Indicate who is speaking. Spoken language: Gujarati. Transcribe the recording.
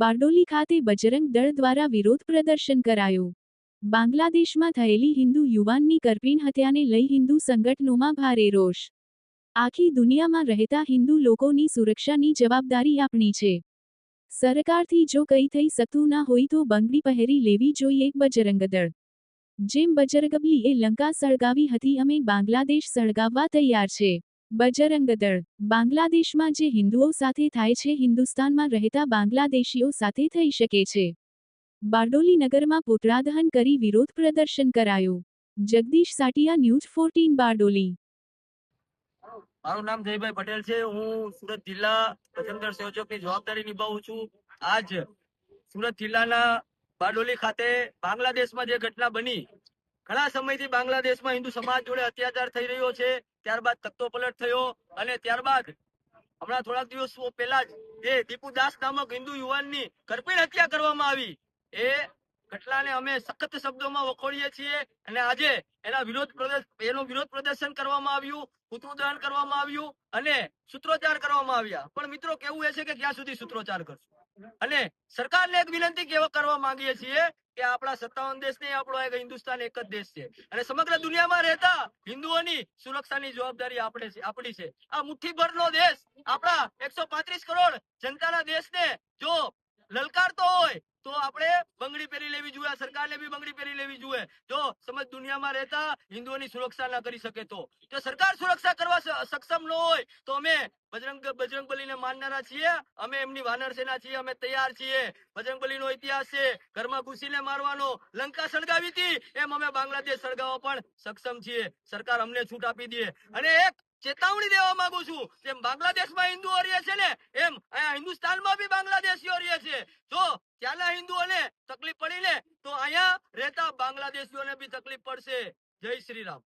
Speaker 1: બારડોલી ખાતે બજરંગ દળ દ્વારા વિરોધ પ્રદર્શન કરાયું. બાંગ્લાદેશમાં થયેલી હિન્દુ યુવાનની કરપીણ હત્યાને લઈ હિન્દુ સંગઠનોમાં ભારે રોષ. આખી દુનિયામાં રહેતા હિન્દુ લોકોની સુરક્ષાની જવાબદારી આપણી છે. સરકારથી જો કંઈ થઈ શકતું ના હોય તો બંગડી પહેરી લેવી જોઈએ બજરંગ દળ. જેમ બજરગબલીએ લંકા સળગાવી હતી, અમે બાંગ્લાદેશ સળગાવવા તૈયાર છે. બજરંગ દળ બાંગ્લાદેશમાં જે હિન્દુઓ સાથે થાય છે, હિન્દુસ્તાનમાં રહેતા બાંગ્લાદેશીઓ સાથે થઈ શકે છે. બારડોલી નગરમાં પુતળાદહન કરી વિરોધ પ્રદર્શન કરાયું. Jagdish Satiya news fourteen Bardoli.
Speaker 2: મારું નામ જયભાઈ પટેલ છે. હું સુરત જિલ્લા પસંદર સંયોજકની જવાબદારી નિભાવું છું. આજ સુરત જિલ્લાના બારડોલી ખાતે બાંગ્લાદેશમાં જે ઘટના બની, ઘણા સમયથી બાંગ્લાદેશમાં હિન્દુ સમાજ જોડે અત્યાચાર થઈ રહ્યો છે. ત્યારબાદ તખ્તો પલટ થયો અને ત્યારબાદ હમણાં થોડાક દિવસો પહેલા જ એ દીપુદાસ નામક હિન્દુ યુવાનની કરપીણ હત્યા કરવામાં આવી. એ ઘટનાને અમે સખત શબ્દોમાં વખોડીએ છીએ અને આજે એના વિરોધ પ્રદર્શન એનો વિરોધ પ્રદર્શન કરવામાં આવ્યું પુત્રોદહન કરવામાં આવ્યું અને સૂત્રોચ્ચાર કરવામાં આવ્યા. પણ મિત્રો, કેવું એ છે કે ક્યાં સુધી સૂત્રોચ્ચાર કરશું? અને સરકારને એક વિનંતી કેવો, કરવા માંગીએ છીએ કે આપણા સત્તાવન દેશ નહીં, આપણો એક હિન્દુસ્તાન એક જ દેશ છે. અને સમગ્ર દુનિયામાં રહેતા હિન્દુઓની સુરક્ષાની જવાબદારી આપણે છે, આપણી છે. આ મુઠ્ઠીભરનો દેશ, આપણા એકસો કરોડ જનતાના દેશને જો લલકારતો હોય, તો આપણે બંગડી પહેરી લેવી જોઈએ સરકારને બી બંગડી પહેરી લેવી જોઈએ. જો સમજ દુનિયામાં રહેતા હિન્દુઓની સુરક્ષા ના કરી શકે તો. જો સરકાર સુરક્ષા કરવા સક્ષમ ન હોય, તો અમે બજરંગ બજરંગ બલીને માનનારા છીએ. અમે એમની વાનર સેના છીએ, અમે તૈયાર છીએ. બજરંગ બલીનો ઇતિહાસ છે. ઘરમાં ઘૂસીને મારવાનો લંકા સળગાવી હતી. એમ અમે બાંગ્લાદેશ સળગાવવા પણ સક્ષમ છીએ. સરકાર અમને છૂટ આપી દે. અને એક ચેતવણી દેવા માંગુ છું. જેમ બાંગ્લાદેશમાં હિન્દુઓ રહે છે ને, એમ અહીંયા હિન્દુસ્તાનમાં બી બાંગ્લાદેશીઓ રહે છે. જો ત્યાંના હિન્દુઓને તકલીફ પડી ને, તો અહીંયા રહેતા બાંગ્લાદેશીઓને બી તકલીફ પડશે. જય શ્રી રામ.